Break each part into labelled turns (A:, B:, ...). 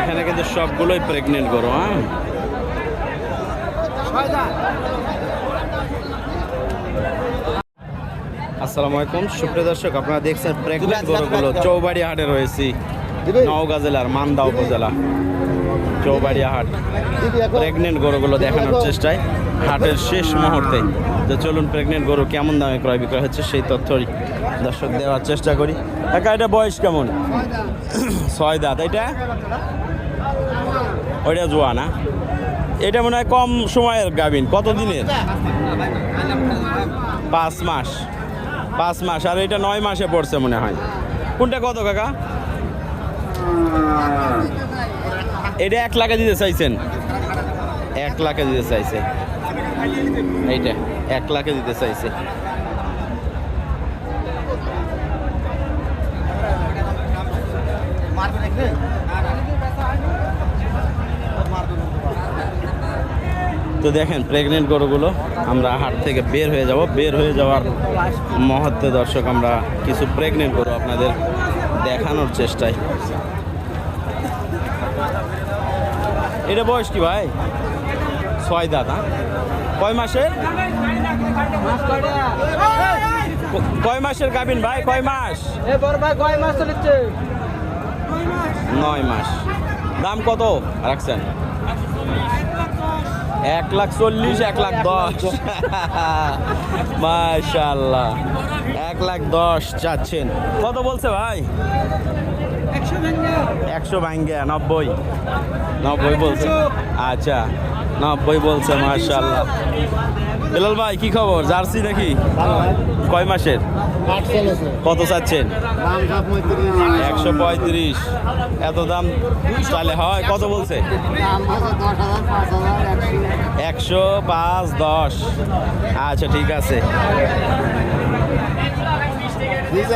A: এখানে কিন্তু সবগুলোই প্রেগনেন্ট গরু হ্যাঁ? আসসালামু আলাইকুম। সুপ্রিয় দর্শক আপনারা দেখছেন প্রেগনেন্ট গরুগুলো। চৌবাড়ি হাটে রয়েছি নওগাঁ জেলার মান্দা উপজেলা। চৌবাড়িয়া হাট। প্রেগনেন্ট গরুগুলো দেখানোর চেষ্টায়। হাটের শেষ মুহূর্তে তো চলুন প্রেগনেন্ট গরু কেমন দামে ক্রয় বিক্রয় হচ্ছে সেই তথ্যই দর্শক দেওয়ার চেষ্টা করি। একা এটা বয়স কেমন? ছয় দাঁত। এটা ওইটা জোয়া না এটা মনে হয় কম সময়ের গাভিন। কত দিনের? পাঁচ মাস। পাঁচ মাস। আর এটা নয় মাসে পড়ছে মনে হয়। কোনটা কত, কাকা? এটা এক লাখে দিতে চাইছেন? এক লাখে দিতে চাইছে। এইটা, এক লাখে দিতে চাইছে। তো দেখেন প্রেগনেন্ট গরুগুলো আমরা হাট থেকে বের হয়ে যাব। বের হয়ে যাওয়ার মুহূর্তে দর্শক আমরা কিছু প্রেগনেন্ট গরু আপনাদের দেখানোর চেষ্টায়। এটা বয়স কি ভাই? ছয় দাঁত হ্যাঁ? কয় মাসের? কয় মাসের গাবিন ভাই? কয় মাস?
B: কয় মাস চলেছে
A: নয় মাস। দাম কত? রাখছেন। এক লাখ চল্লিশ এক লাখ দশ। মাশাল্লাহ এক লাখ দশ চাচ্ছেন। কত বলছে ভাই?
B: একশো ভেঙে
A: ভাঙ্গে নব্বই। নব্বই বলছে। আচ্ছা নব্বই বলছে মাশাল্লাহ বেলাল ভাই কি খবর? জার্সি নাকি? কয় মাসের? কত চাচ্ছেন? একশো পঁয়ত্রিশ। এত দাম তাহলে হয়? কত বলছে?
B: একশো
A: পাঁচ দশ। আচ্ছা ঠিক আছে।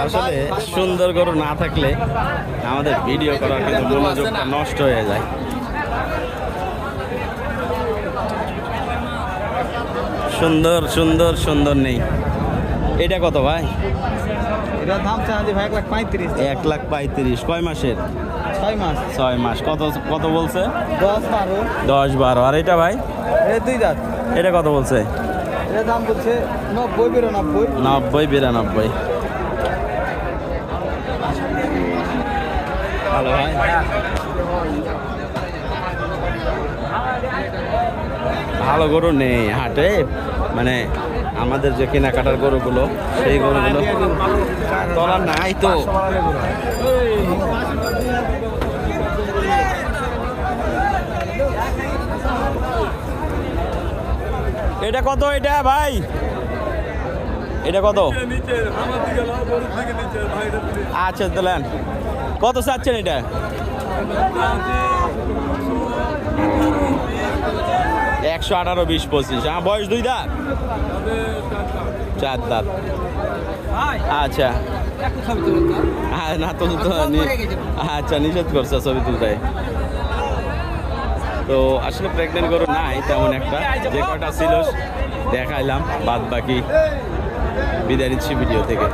A: আসলে সুন্দর গরু না থাকলে আমাদের ভিডিও করার কিন্তু মনোযোগটা নষ্ট হয়ে যায়। সুন্দর সুন্দর সুন্দর নেই। এটা কত ভাই?
B: এটার দাম চাঁদি ভাই এক লাখ পঁয়ত্রিশ।
A: এক লাখ পঁয়ত্রিশ। কয় মাসের?
B: ছয় মাস।
A: ছয় মাস। কত কত বলছে?
B: দশ বারো।
A: দশ বারো। আর এটা ভাই?
B: এ দুই দাঁত।
A: এটা কত বলছে?
B: এটার দাম বলছে নব্বই বিরানব্বই।
A: নব্বই বিরানব্বই। ভালো ভাই। ভালো গরু নেই হাটে। মানে আমাদের যে কেনাকাটার গরুগুলো, সেই গরুগুলো তোলা নাই তো। এটা কত এটা ভাই? এটা কত? আচ্ছা দিলেন। কত চাচ্ছেন এটা? একশো আঠারো বিশ পঁচিশ। হ্যাঁ বয়স দুই দাঁত? চার দাঁত। আচ্ছা। হ্যাঁ না তো আচ্ছা নিষেধ করছে ছবি তুলতে। তো আসলে প্রেগনেন্ট গরু নাই তেমন একটা। যে কটা ছিল দেখাইলাম বাদ বাকি বিদায় নিচ্ছি ভিডিও থেকে।